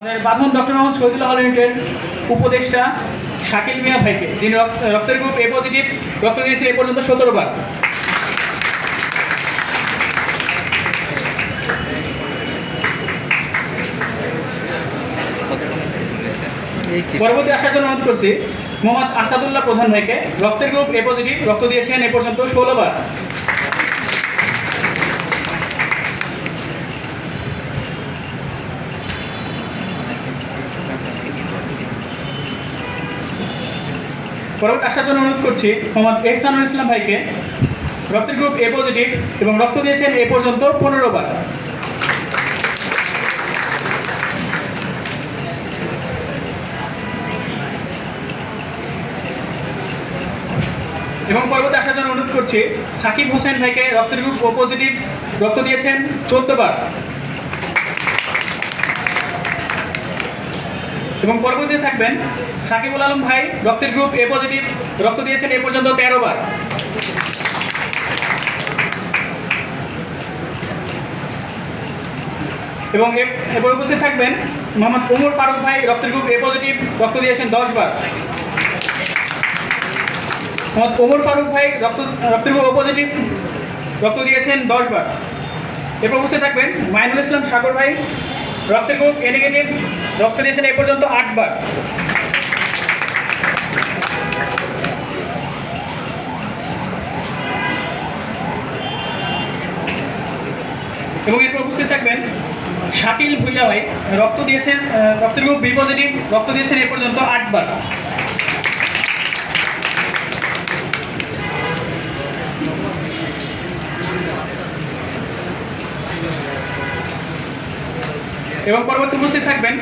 বাঁধন doctor Mohammad Shahidullah limited উপদেষ্টা শাকিল মিয়া ভাইকে। যিনি রক্তের গ্রুপ এ পজিটিভ রক্ত দিয়েছে এ পর্যন্ত সতেরো বার। পরবর্তী আসার জন্য অনুরোধ করছি, মোহাম্মদ আসাদুল্লাহ প্রধান ভাইকে। রক্তের গ্রুপ এ পজিটিভ রক্ত দিয়েছেন এ পর্যন্ত ষোলো বার। পরবর্তী আসার জন্য অনুরোধ করছি মোহাম্মদ এহসানুল ইসলাম ভাইকে। রক্তের গ্রুপ এ পজিটিভ এবং রক্ত দিয়েছেন এ পর্যন্ত পনেরো বার। এবং পরবর্তী আসার জন্য অনুরোধ করছি সাকিব হোসেন ভাইকে রক্তের গ্রুপ ও পজিটিভ রক্ত দিয়েছেন চোদ্দ বার। এবং পরবর্তীতে থাকবেন সাকিবুল আলম ভাই, রক্তের গ্রুপ এ পজিটিভ রক্ত দিয়েছেন এ পর্যন্ত তেরো বার। এবং এরপর উপস্থিত থাকবেন মোহাম্মদ ওমর ফারুক ভাই, রক্তের গ্রুপ এ পজিটিভ রক্ত দিয়েছেন দশ বার। মোহাম্মদ ওমর ফারুক ভাই, রক্ত রক্তের গ্রুপ ও পজিটিভ রক্ত দিয়েছেন দশ বার। এরপর উপস্থিত থাকবেন মাইনুল ইসলাম সাগর ভাই, রক্তের গ্রুপ এ নেগেটিভ রক্ত দিয়েছেন এ পর্যন্ত আটবার। এবং এরপর উপস্থিত থাকবেন শাকিল ভুইয়া ভাই রক্ত দিয়েছেন রক্তের গ্রুপ বি পজিটিভ রক্ত দিয়েছেন এ পর্যন্ত আটবার। এবং পরবর্তী উপস্থিত থাকবেন